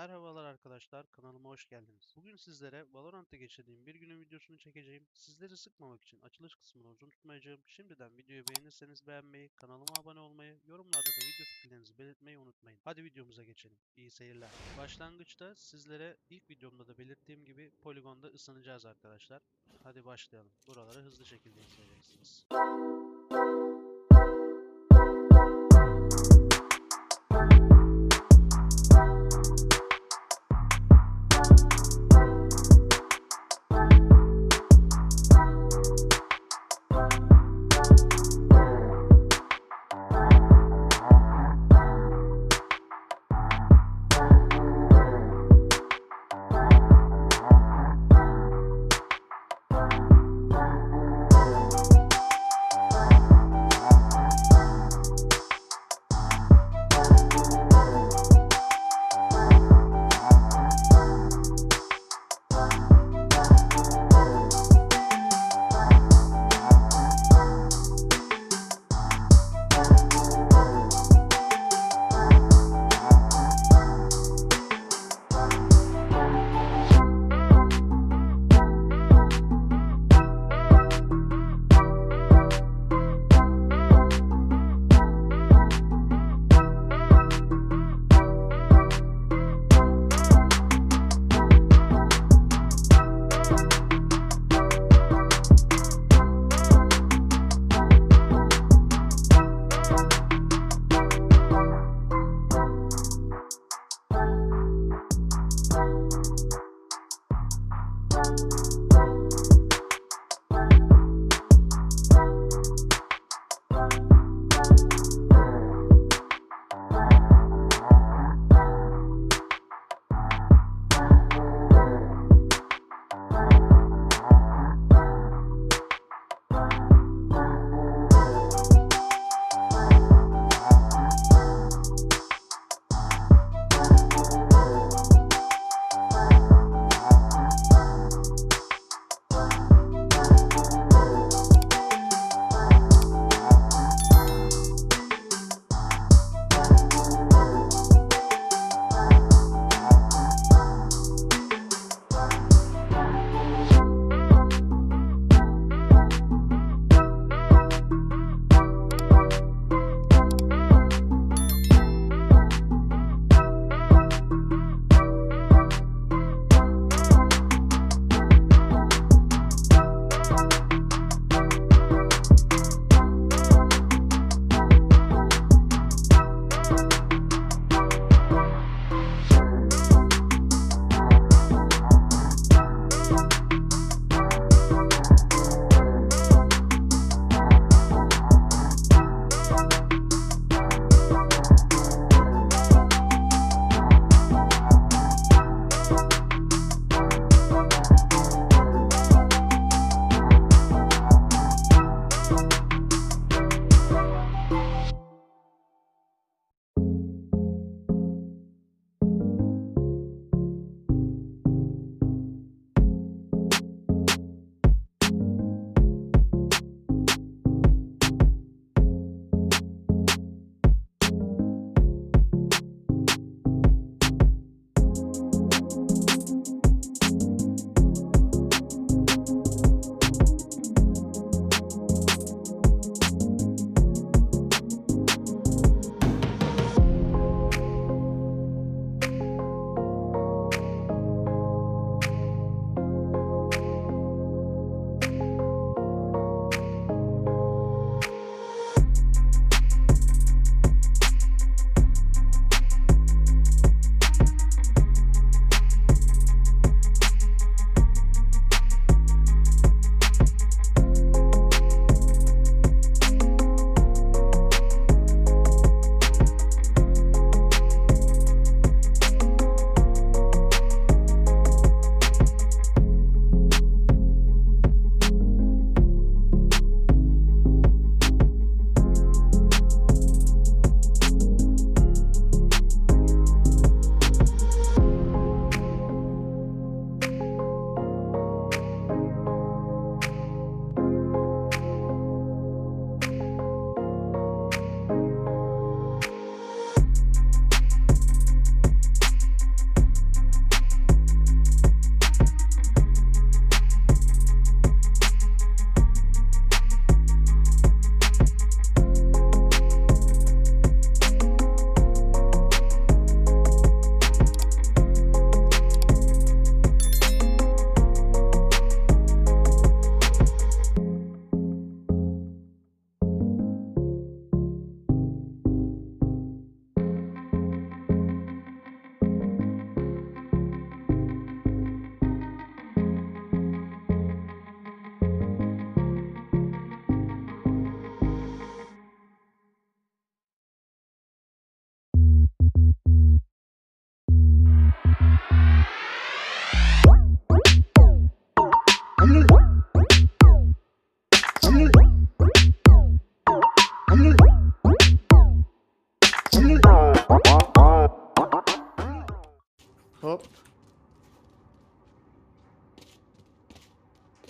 Merhabalar arkadaşlar, kanalıma hoş geldiniz. Bugün sizlere Valorant'ta geçirdiğim bir günün videosunu çekeceğim. Sizleri sıkmamak için açılış kısmını uzun tutmayacağım. Şimdiden videoyu beğenirseniz beğenmeyi, kanalıma abone olmayı, yorumlarda da video fikirlerinizi belirtmeyi unutmayın. Hadi videomuza geçelim. İyi seyirler. Başlangıçta sizlere ilk videomda da belirttiğim gibi poligonda ısınacağız arkadaşlar. Hadi başlayalım. Buraları hızlı şekilde izleyeceksiniz.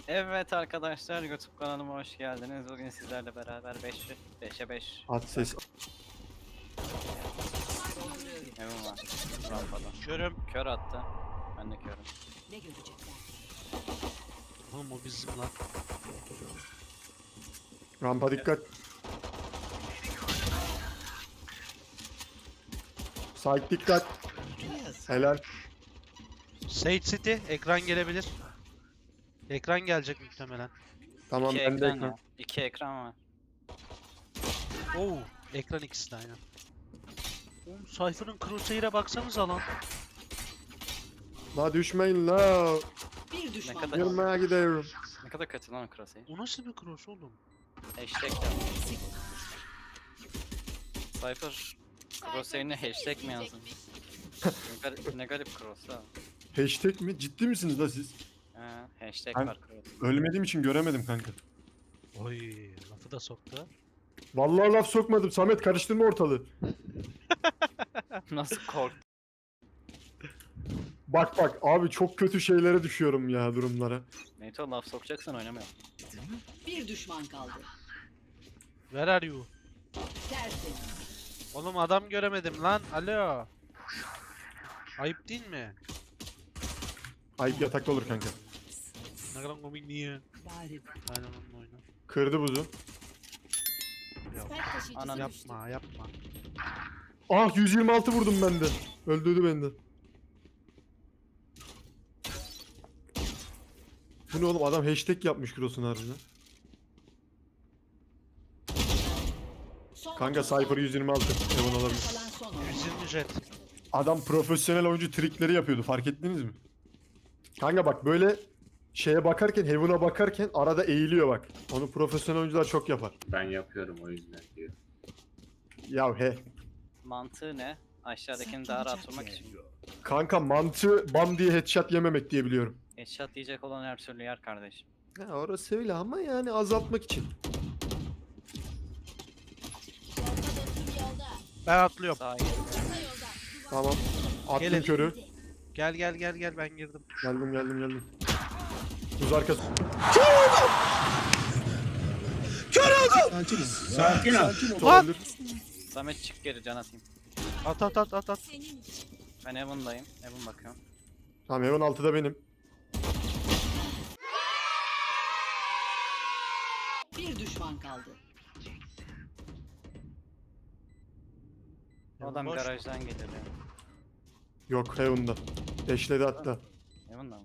Evet arkadaşlar YouTube kanalıma hoş geldiniz. Bugün sizlerle beraber 5 5'e 5 At ses. evim var. Rampada. Körüm. Kör attı. Ben de körüm. Ne görecekler? Oğlum o bizim lan. Rampa dikkat. Side dikkat. Helal. Sage City ekran gelebilir. Ekran gelecek muhtemelen. Tamam İki ben de ekran ekran. ya. İki ekran var. Oo, ekran ikisi de aynen. Oğlum Cypher'ın crosshair'e baksanıza lan. La düşmeyin la. Bir düşman kadar- kaldı. Yırmaya gidiyorum. Ne kadar kötü lan o. O nasıl bir cross oğlum? Hashtag yap. Cypher crosshair'ine hashtag mi yazdın? ne, garip, ne garip cross ha. Hashtag mi? Ciddi misiniz la siz? Hashtag Ben- var. Ölmediğim için göremedim kanka. Oy, lafı da soktu. Vallahi laf sokmadım. Samet karıştırma ortalığı. Nasıl kork? Bak bak abi çok kötü şeylere düşüyorum ya durumlara. Nato laf sokacaksan oynamayalım. Bir düşman kaldı. Where are you? Tertemiz. Oğlum adam göremedim lan. Alo. Ayıp değil mi? Ayıp yatakta olur kanka. Ne kadar komik niye? Bari Aynen onunla oyna. Kırdı buzu. Anan Yapma yapma. Ah 126 vurdum ben de. Öldürdü beni de. Bu ne oğlum adam hashtag yapmış cross'un harbiden. son Kanka Cypher 126. Evan olabilir. Kalan son oyun. 120 jet. Adam profesyonel oyuncu trikleri yapıyordu fark ettiniz mi? Kanka bak böyle şeye bakarken, Heaven'a bakarken arada eğiliyor bak. Onu profesyonel oyuncular çok yapar. Ben yapıyorum o yüzden diyor. Ya he. Mantığı ne? Aşağıdakini daha rahat vurmak için. Kanka mantığı bam diye headshot yememek diye biliyorum. Headshot diyecek olan her türlü yer kardeşim. Ya orası öyle ama yani azaltmak için. Ben atlıyorum. Sağ gel. Tamam. Attım Gelin. körü. Gel gel gel gel ben girdim. Geldim geldim geldim. Buz arkası. Sakin ol. Lan! Olabilir. Samet çık geri can atayım. At at at at at. Ben Evan'dayım. Evan bakıyorum. Tamam Heaven 6'da benim. Bir düşman kaldı. O adam Boş. garajdan gelir ya. Yok Heaven'da. Deşledi hatta. Evan'da mı?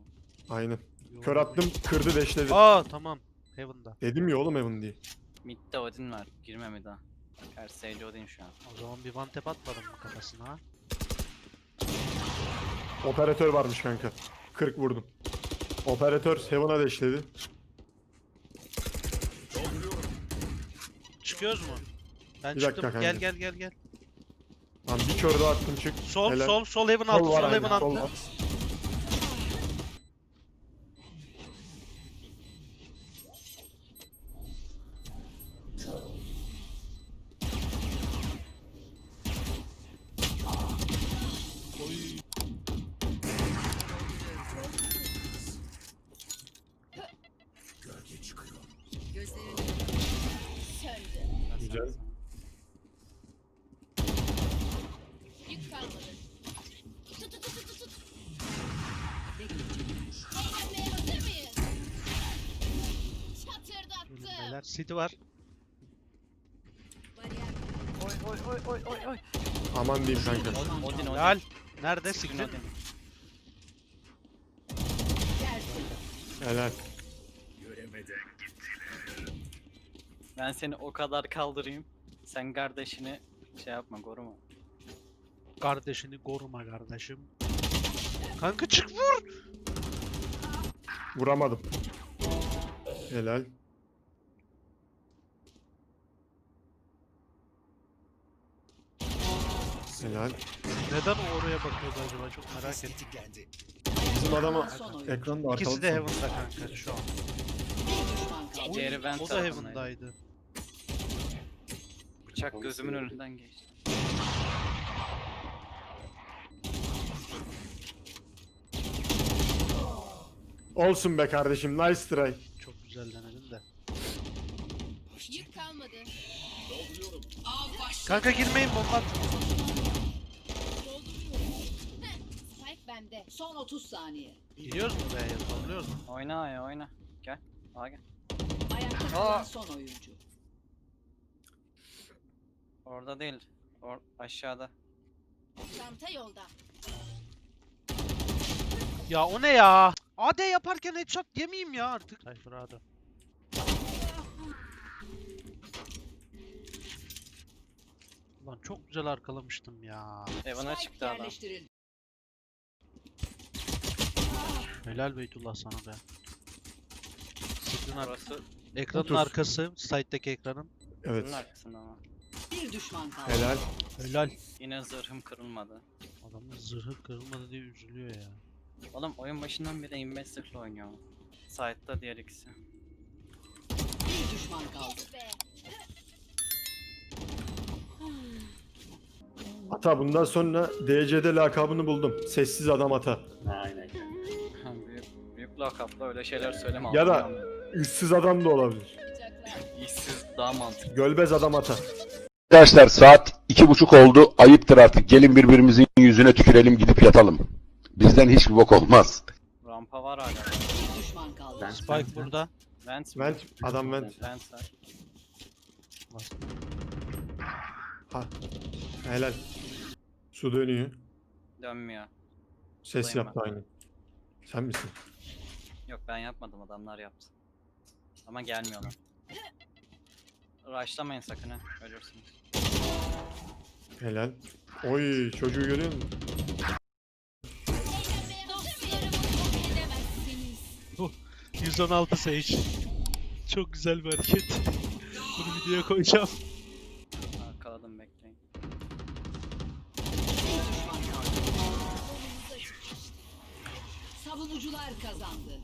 Aynen. Kör attım kırdı deşledi. Aa tamam. Heaven'da. Dedim ya oğlum Heaven diye. Mid'de Odin var. Girme mid'e. Her Sage Odin şu an. O zaman bir one tap atmadım mı kafasına? Operatör varmış kanka. 40 vurdum. Operatör Heaven'a deşledi. Çıkıyoruz mu? Ben Bir çıktım. dakika Gel kanka. gel gel gel. Tamam bir kör daha attım çık. Sol Helal. sol sol Heaven altı. Sol Sol, var Heaven aynen. Sol altı. var. City var. Oy oy oy oy oy oy. Aman diyeyim kanka. Odin Odin. Gel. Nerede? Sikrin. Odin. Helal. Ben seni o kadar kaldırayım. Sen kardeşini şey yapma koruma. Kardeşini koruma kardeşim. Kanka çık vur. Vuramadım. Helal. Helal. Neden o oraya bakıyordu acaba? Çok merak ettim. Bizim adama ekranda arkalı. İkisi de Heaven'da kanka şu an. Diğeri vent O da. Heaven'daydı. Bıçak gözümün önünden geçti. Olsun be kardeşim nice try. Çok güzel denedin de. Yük kalmadı. Kanka girmeyin bomba. Bende. Son 30 saniye. Giriyoruz mu B'ye? Zorluyoruz mu? Oyna ya oyna. Gel. Aa gel. Ayakta Aa. kalan son oyuncu. Orada değil. Or aşağıda. Çanta yolda. Ya o ne ya? AD yaparken headshot yemeyeyim ya artık. Cypher AD. Lan çok güzel arkalamıştım ya. Evan'a çıktı adam. Helal Beytullah sana be. Screen ar- Burası ekranın Otur. arkası, site'deki ekranın. Evet. bunun arkasında ama. Bir düşman kaldı. Helal. Helal. Yine zırhım kırılmadı. Adamın zırhı kırılmadı diye üzülüyor ya. Oğlum oyun başından beri Investor'la oynuyor. Side'da diğer ikisi. Bir düşman kaldı. Ata bundan sonra DC'de lakabını buldum. Sessiz adam ata. Aynen. Lakapla öyle şeyler söyleme. Ya da-. Issız adam da olabilir. İşsiz daha mantıklı. Gölbez adam ata. Arkadaşlar saat iki buçuk oldu. Ayıptır artık. Gelin birbirimizin yüzüne tükerelim gidip yatalım. Bizden hiçbir bok olmaz. Rampa var hala. Düşman kaldı. Ben- Spike burada. Vent? Vent. Adam vent. Vent. Ha. Helal. Su dönüyor. Dönmüyor. Ses yaptı aynı. Sen misin? Yok ben yapmadım adamlar yaptı. Ama gelmiyorlar. Rushlamayın sakın ha. Ölürsünüz. Helal. Oy çocuğu görüyor musun? Edemezsiniz. 116 Sage. Çok güzel bir hareket. Bunu videoya koyacağım. Arkaladım bekleyin. Savunucular kazandı.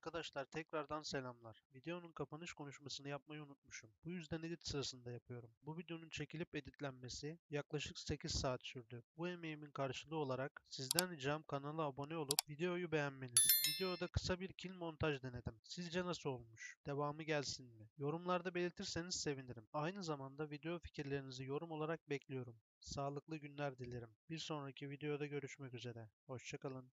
Arkadaşlar tekrardan selamlar. Videonun kapanış konuşmasını yapmayı unutmuşum. Bu yüzden edit sırasında yapıyorum. Bu videonun çekilip editlenmesi yaklaşık 8 saat sürdü. Bu emeğimin karşılığı olarak sizden ricam kanala abone olup videoyu beğenmeniz. Videoda kısa bir kill montaj denedim. Sizce nasıl olmuş? Devamı gelsin mi? Yorumlarda belirtirseniz sevinirim. Aynı zamanda video fikirlerinizi yorum olarak bekliyorum. Sağlıklı günler dilerim. Bir sonraki videoda görüşmek üzere. Hoşçakalın.